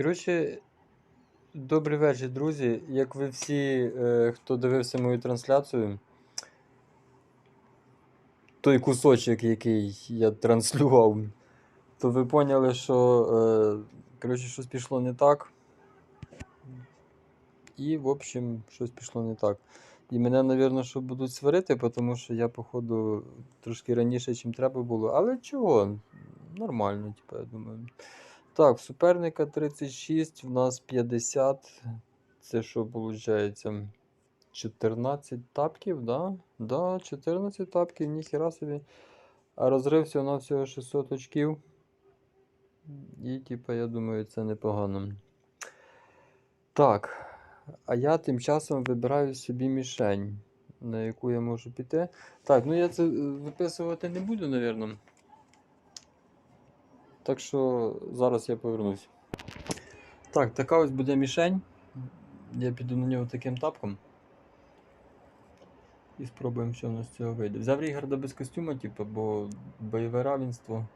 Коротше, добрий вечір, друзі. Як ви всі, е, хто дивився мою трансляцію, той кусочок, який я транслював, то ви поняли, що е, коротше, щось пішло не так. І, в общем, щось пішло не так. І мене, мабуть, що будуть сварити, тому що я, походу, трошки раніше, ніж треба було. Але чого? Нормально, типу, я думаю. Так, суперника 36, в нас 50. Це що виходить? 14 тапків, да? Да, 14 тапків, ніхіра собі. А розрив всього на всього 600 очків. І, типа, я думаю, це непогано. Так. А я тим часом вибираю собі мішень, на яку я можу піти. Так, ну я це е, виписувати не буду, напевно. Так що зараз я повернусь. Так, така ось буде мішень. Я піду на нього таким тапком. І спробуємо, що в нас з цього вийде. Взяв Рігарда без костюма, типу, бо бойове равенство.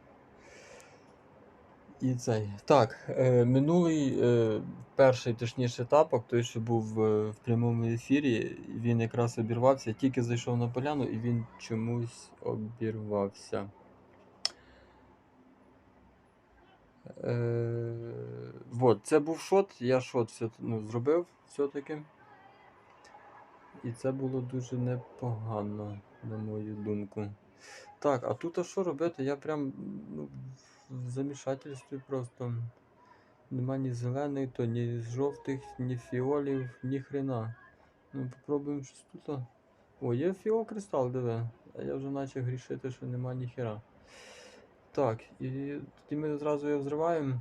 І цей. Так, е, минулий, е, перший точніше тапок, той, що був е, в прямому ефірі, він якраз обірвався. Тільки зайшов на поляну і він чомусь обірвався. Е, вот, це був шот, я шот все, ну, зробив все-таки. І це було дуже непогано, на мою думку. Так, а тут а що робити? Я прям ну, в замішательстві просто. Нема ні зелених, то ні жовтих, ні фіолів, ні хрена. Ну, попробуємо щось тут. О, є фіол кристал, диви. А я вже наче грішити, що нема ні хера. Так, і тоді ми зразу його взриваємо.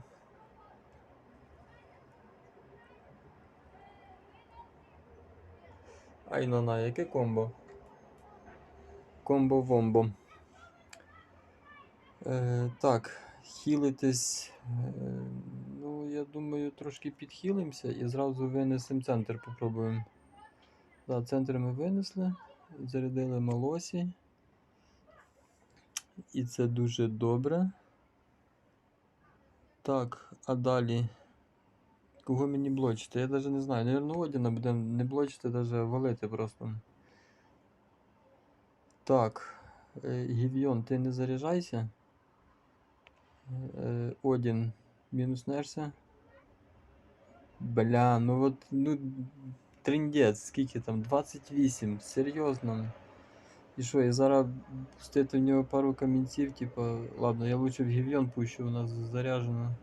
Ай на на, яке комбо? Комбо-вомбо. Е, так, хілитись. Е, ну, я думаю, трошки підхилимося і зразу винесемо центр, попробуємо. Да, центр ми винесли, зарядили малосі. І це дуже добре. Так, а далі. Кого мені блочити? Я навіть не знаю. Навірно, Одіна буде не блочити, навіть валити просто. Так. е, Гівйон, ти не заряджайся. Е, Одін, мінуснешся. Бля, ну от, ну, триндець, скільки там? 28, серйозно. І що, я зараз пустити в нього пару камінців, типа, ладно, я лучше в гівйон пущу, у нас заряджено.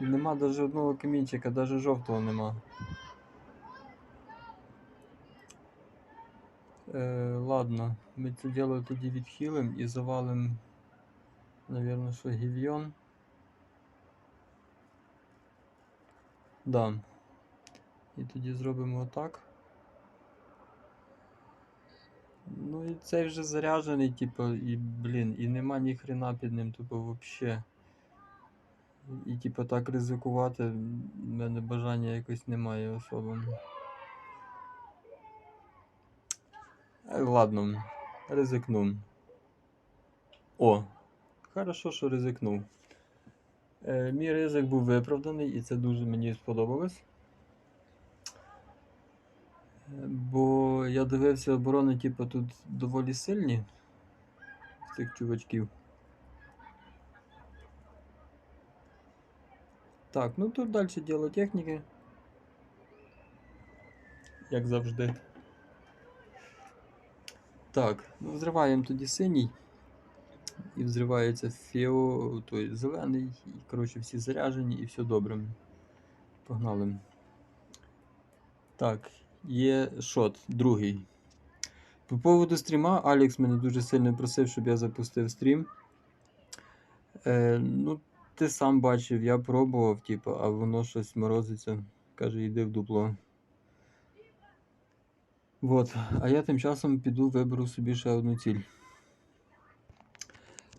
І нема навіть одного камінчика, навіть жовтого нема. Е, ладно, ми це діло тоді відхилимо і завалимо, наверное, що гівйон. Да. І тоді зробимо отак. Ну і цей вже заряджений, типу, і, блін, і нема ні хрена під ним, типу, вообще. І типу так ризикувати, в мене бажання якось немає особо. Е, Ладно, ризикну. О, хорошо, що ризикнув. Е, мій ризик був виправданий і це дуже мені сподобалось. Бо я дивився оборони, типу, тут доволі сильні цих чувачків. Так, ну тут далі діло техніки. Як завжди. Так, ну взриваємо тоді синій. І взривається фіо, той зелений, і коротше всі заряжені і все добре. Погнали. Так, є шот, другий. По поводу стріма, Алекс мене дуже сильно просив, щоб я запустив стрім. Е, ну, ти сам бачив, я пробував, типу, а воно щось морозиться. Каже, йди в дупло. Вот. А я тим часом піду виберу собі ще одну ціль.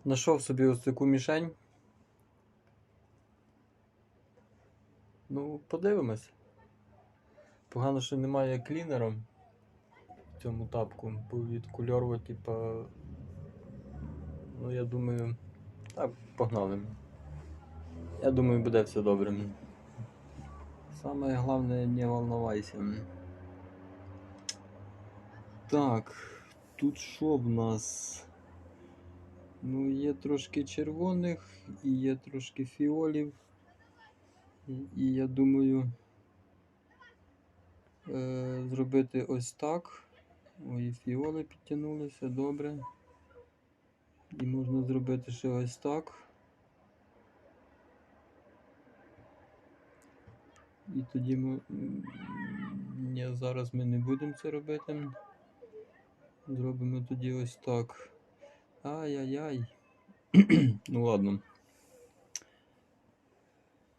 Нашов собі ось таку мішень. Ну, подивимось. Погано, що немає клінера в цьому тапку, бо від кольору, типа. Ну, я думаю, Так, погнали. Я думаю, буде все добре. Саме головне, не волновайся. Так, тут що в нас? Ну, є трошки червоних і є трошки фіолів. І, і я думаю е, зробити ось так. Ой, фіоли підтягнулися, добре. І можна зробити ще ось так. І тоді ми. Ні, зараз ми не будемо це робити. Зробимо тоді ось так. Ай-яй-яй. ну ладно.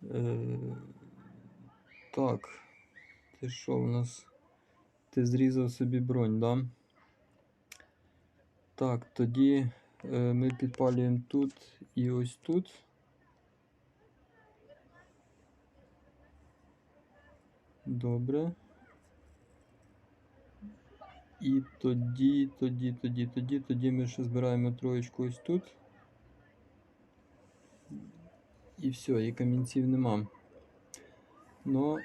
Е, так. Ти що в нас? Ти зрізав собі бронь, да? Так, тоді е, ми підпалюємо тут і ось тут. Добре. І тоді, тоді, тоді, тоді, тоді ми ще збираємо троєчку ось тут. І все, і камінців нема. Но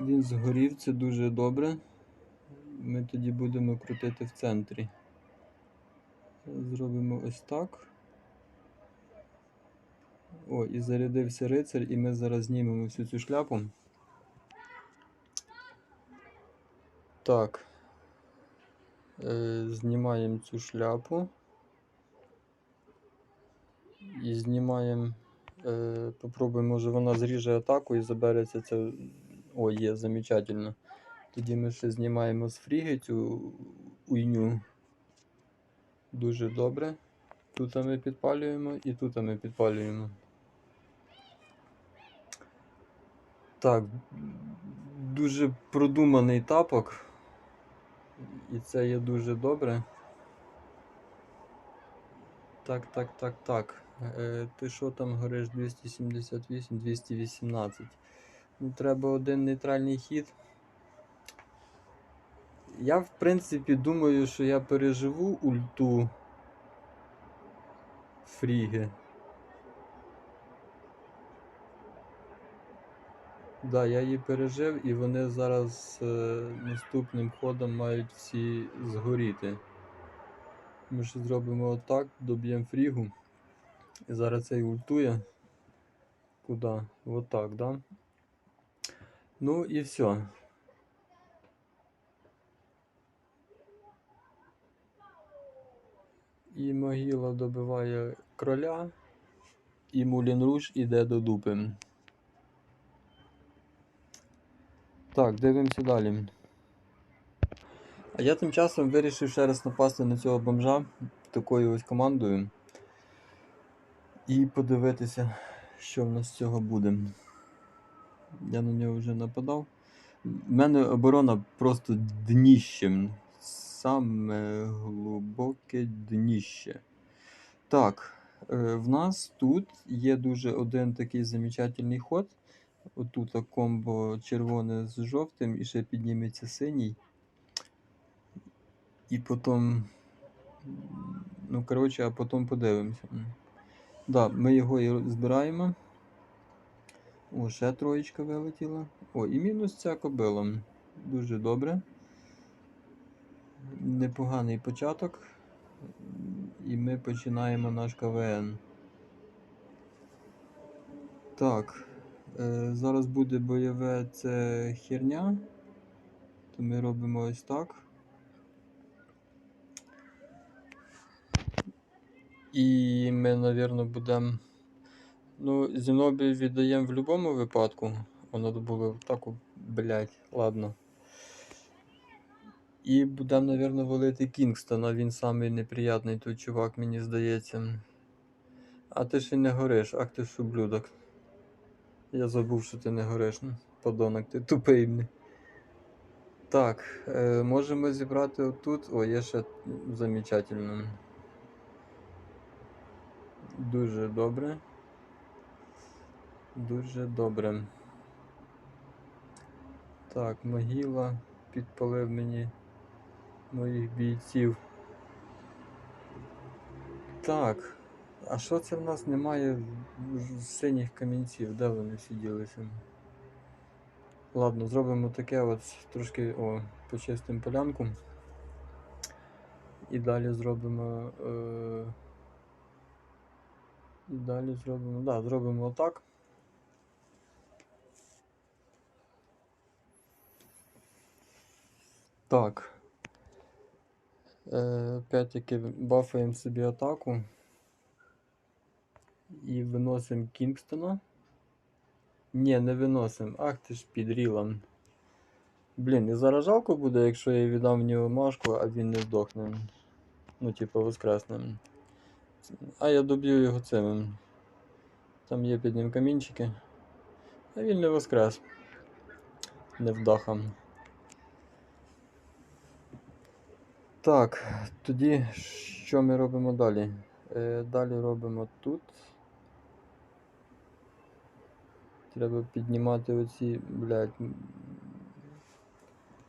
він згорів, це дуже добре. Ми тоді будемо крутити в центрі. Зробимо ось так. О, і зарядився рицар, і ми зараз знімемо всю цю шляпу. Так. Е, знімаємо цю шляпу. І знімаємо. Е, попробуємо, може вона зріже атаку і забереться це. О, є, замечательно. Тоді ми ще знімаємо з фріги цю уйню. Дуже добре. Тут ми підпалюємо і тут ми підпалюємо. Так, дуже продуманий тапок. І це є дуже добре. Так, так, так, так. Е, ти що там гориш 278, 218. Треба один нейтральний хід. Я, в принципі, думаю, що я переживу ульту Фріги. Да, я її пережив, і вони зараз е, наступним ходом мають всі згоріти. Ми ще зробимо отак, доб'ємо фрігу. І зараз цей ультує. Куди? Отак, да? Ну і все. І могила добиває кроля, і Мулін Руш іде до дупи. Так, дивимося далі. А я тим часом вирішив ще раз напасти на цього бомжа такою ось командою. І подивитися, що в нас з цього буде. Я на нього вже нападав. У мене оборона просто дніщем. Саме глибоке дніще. Так, е, в нас тут є дуже один такий замечательний ход. Отут комбо червоне з жовтим і ще підніметься синій. І потім. Ну, коротше, а потім подивимося. Да, ми його і збираємо. О, ще троєчка вилетіла. О, і мінус ця кобила. Дуже добре. Непоганий початок. І ми починаємо наш КВН. Так. Е, зараз буде бойове це херня. То ми робимо ось так. І ми, мабуть, будемо. Ну, Зінобі віддаємо в будь-якому випадку. Воно було так, о, блядь, ладно. І будемо, мабуть, валити Кінгстона. Він самий неприятний той чувак, мені здається. А ти ще не гориш, ах ти ж ублюдок. Я забув, що ти не гориш. ну, Подонок, ти тупий. блін. Так, е, можемо зібрати отут. О, є ще замечательно. Дуже добре. Дуже добре. Так, могила підпалив мені моїх бійців. Так. А що це в нас немає синіх камінців? Де вони всі ділися? Ладно, зробимо таке от трошки о, почистимо полянку. І далі зробимо. Е... І далі зробимо. Да, зробимо отак. Так. Е, Опять-таки бафаємо собі атаку. І виносимо Кінгстона. Ні, не виносимо. Ах ти ж підрілан. Блін, і зараз жалко буде, якщо я віддам в нього машку, а він не здохне. Ну, типу, воскресне. А я доб'ю його цим. Там є під ним камінчики. А він не воскрес. Невдаха. Так, тоді що ми робимо далі? Е, далі робимо тут. Треба піднімати оці, блядь.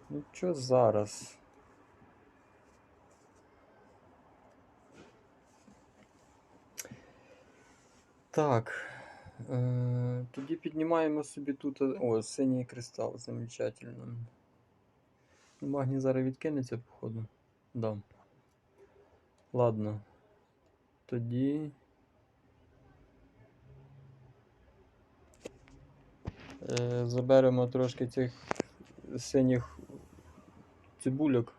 Ну що зараз? Так. Е, тоді піднімаємо собі тут. е, О, синій кристал, замечательно. Магній зараз відкинеться, походу. Да. Ладно. Тоді. Е, заберемо трошки цих синіх цибульок.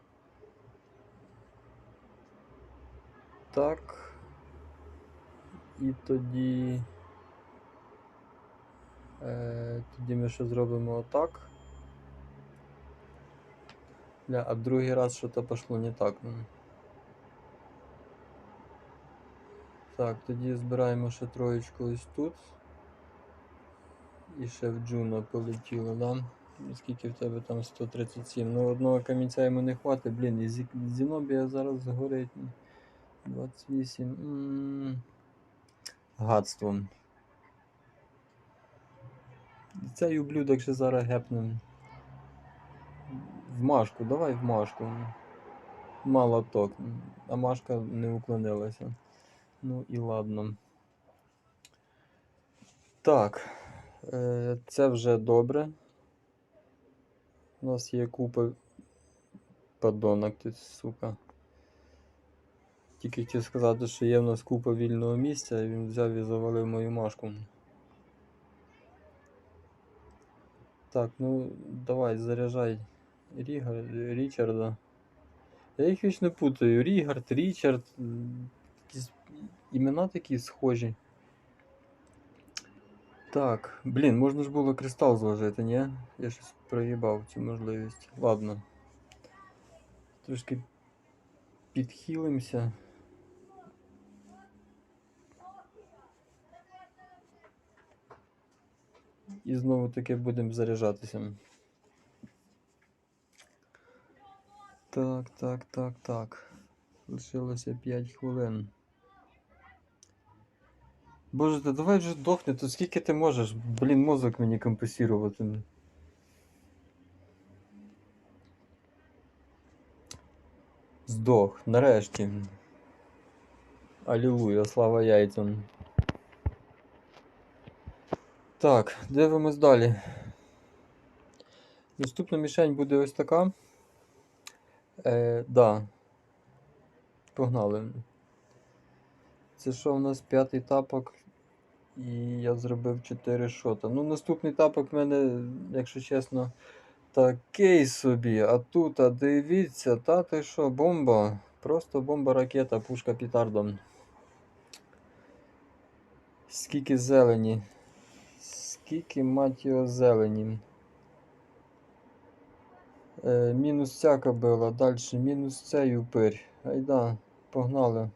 Так. І тоді. Е, тоді ми ще зробимо отак. Бля, а другий раз що-то пошло не так. ну. Так, тоді збираємо ще троєчку ось тут. І ще в Джуно полетіло, да? Скільки в тебе там 137. Ну одного камінця йому не хватить, блін, і Зінобія зараз згорить. 28. м, Цей ублюдок ще зараз гепне. В Машку, давай в Машку. Мало ток. А Машка не уклонилася. Ну і ладно. Так. Е, це вже добре. У нас є купа. Подонок ти, сука. Тільки хотів сказати, що є в нас купа вільного місця, і він взяв і завалив мою машку. Так, ну давай, заряджай Ріга, Річарда. Я їх вічно путаю. Рігард, Річард. Імена такі схожі. Так, блін, можна ж було кристал зложити, ні? Я щось проїбав цю можливість. Ладно. Трошки підхилимося. І знову таки будемо заряджатися. Так, так, так, так. Лишилося 5 хвилин. Боже, та давай вже дохни, то скільки ти можеш? Блін, мозок мені компенсувати. Здох, нарешті. Алілуя, слава яйцям. Так, дивимось далі. Наступна мішень буде ось така. Е, да. Погнали. Це що у нас п'ятий тапок. І я зробив 4 шота. Ну, наступний тапок в мене, якщо чесно, такий собі. А тут, а дивіться, та ти що, бомба. Просто бомба ракета, пушка петардом. Скільки зелені. Скільки мать його зелені. Е, мінус ця кобила, далі мінус цей упир. Айда, погнали.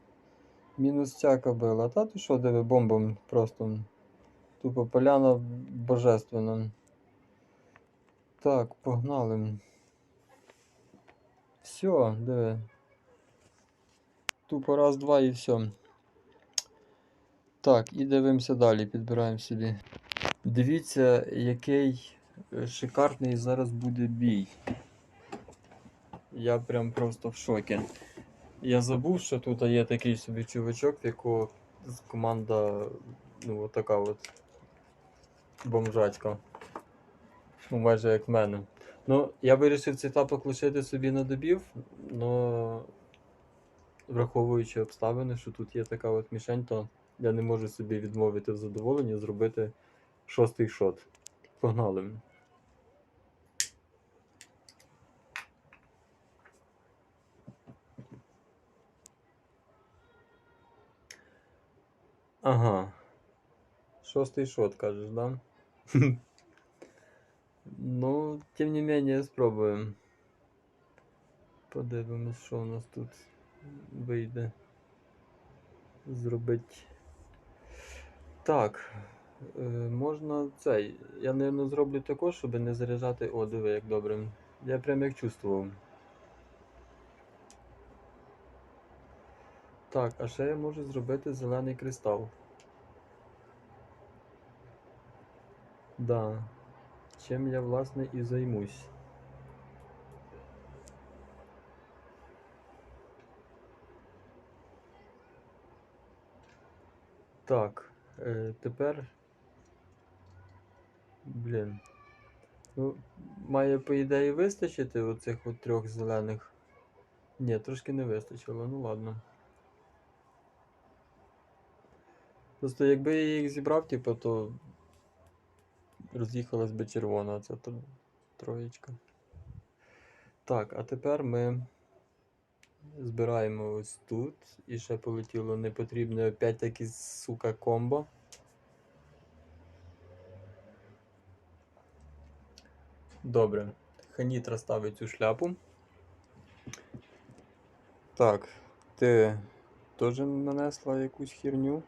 Мінус ця кобила. Та ти що, диви, бомбом просто. Тупо поляна божественна. Так, погнали. Все, диви. Тупо раз, два і все. Так, і дивимося далі, підбираємо собі. Дивіться, який е, шикарний зараз буде бій. Я прям просто в шокі. Я забув, що тут є такий собі чувачок, в якого команда, ну, отака от бомжацька. Ну, майже як в мене. Ну, я вирішив цей тапок лишити собі на добів, но враховуючи обставини, що тут є така от мішень, то я не можу собі відмовити в задоволенні зробити шостий шот. Погнали. Ага. Шостий шот, кажеш, да? Ну, тим не менее, спробуємо. Подивимось, що у нас тут вийде зробити. Так. Е, можна цей. Я, напевно, зроблю також, щоб не заряджати. О, диви, як добре. Я прям як чувствував. Так, а ще я можу зробити зелений кристал. Да. Чим я, власне, і займусь. Так, е, тепер. Блін. Ну, має, по ідеї, вистачити оцих от трьох зелених. Ні, трошки не вистачило, ну ладно. Просто якби я їх зібрав, типу, то роз'їхалась би червона ця тро- троєчка. Так, а тепер ми збираємо ось тут. І ще полетіло непотрібне опять таки сука комбо. Добре. Ханітра ставить цю шляпу. Так, ти теж нанесла якусь херню.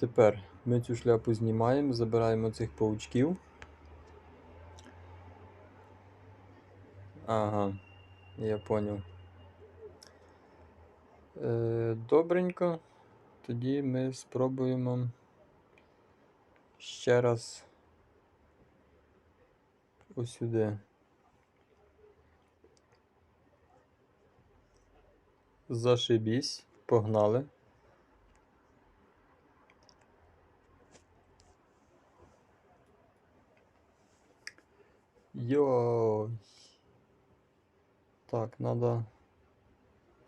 Тепер ми цю шляпу знімаємо, забираємо цих паучків. Ага, я поняв. Е, добренько. Тоді ми спробуємо ще раз ось. Зашибісь, погнали. Йой. Так, надо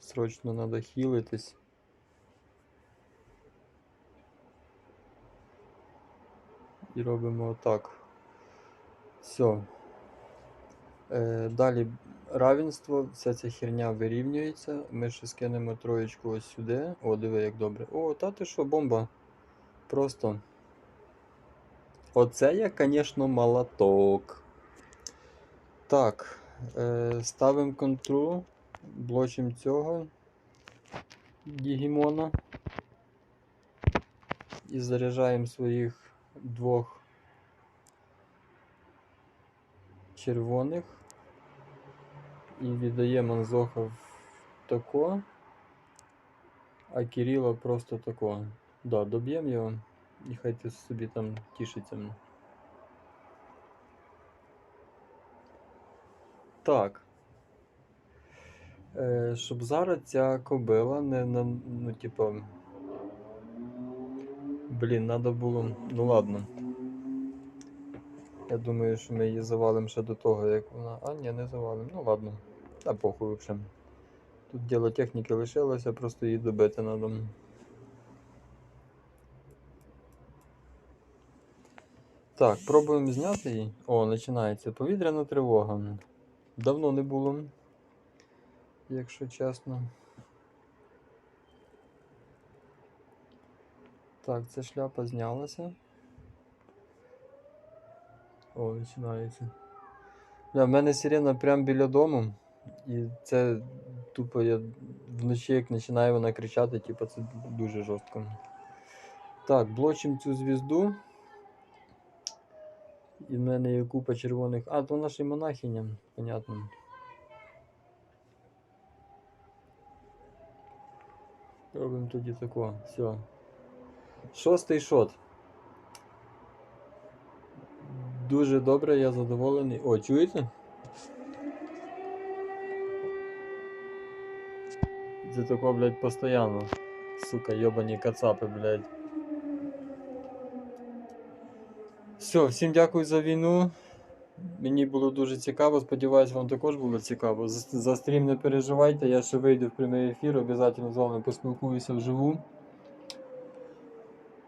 срочно надо хилитись. І робимо отак. Все. Е, далі равенство, вся ця херня вирівнюється. Ми ще скинемо троєчку ось сюди. О, диви, як добре. О, та ти що, бомба. Просто. Оце я, звісно, молоток. Так. Е, ставимо контру, блочимо цього Дігімона. І заряджаємо своїх двох червоних. І віддаємо Анзоха в тако. А Кирила просто тако. Да, доб'ємо його. І хай собі там тішиться. Так. Е, щоб зараз ця кобила не на. Ну, типа. Блін, треба було. Ну ладно. Я думаю, що ми її завалимо ще до того, як вона. А, ні, не завалимо. Ну ладно. Та похуй взагалі. Тут діло техніки лишилося, просто її добити треба. Так, пробуємо зняти її. О, починається повітряна тривога. Давно не було, якщо чесно. Так, ця шляпа знялася. О, починається. В мене сирена прямо біля дому. І це тупо я вночі, як починає вона кричати, типу це дуже жорстко. Так, блочимо цю звізду. І в мене є купа червоних. А, то наша монахиня, понятно. Робимо тоді тако. Все. Шостий шот. Дуже добре, я задоволений. О, чуєте? Це тако, блядь, постійно. Сука, йобані кацапи, блядь. Все, всім дякую за війну. Мені було дуже цікаво. Сподіваюсь, вам також було цікаво. За, за стрім не переживайте, я ще вийду в прямий ефір, обов'язково з вами поспілкуюся вживу.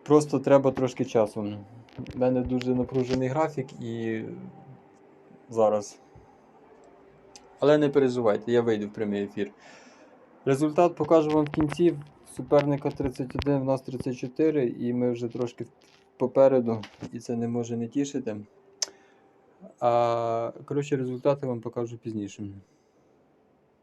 Просто треба трошки часу. У мене дуже напружений графік і зараз. Але не переживайте, я вийду в прямий ефір. Результат покажу вам в кінці. Суперника 31, в нас 34, і ми вже трошки попереду, і це не може не тішити. А коротше, результати вам покажу пізніше.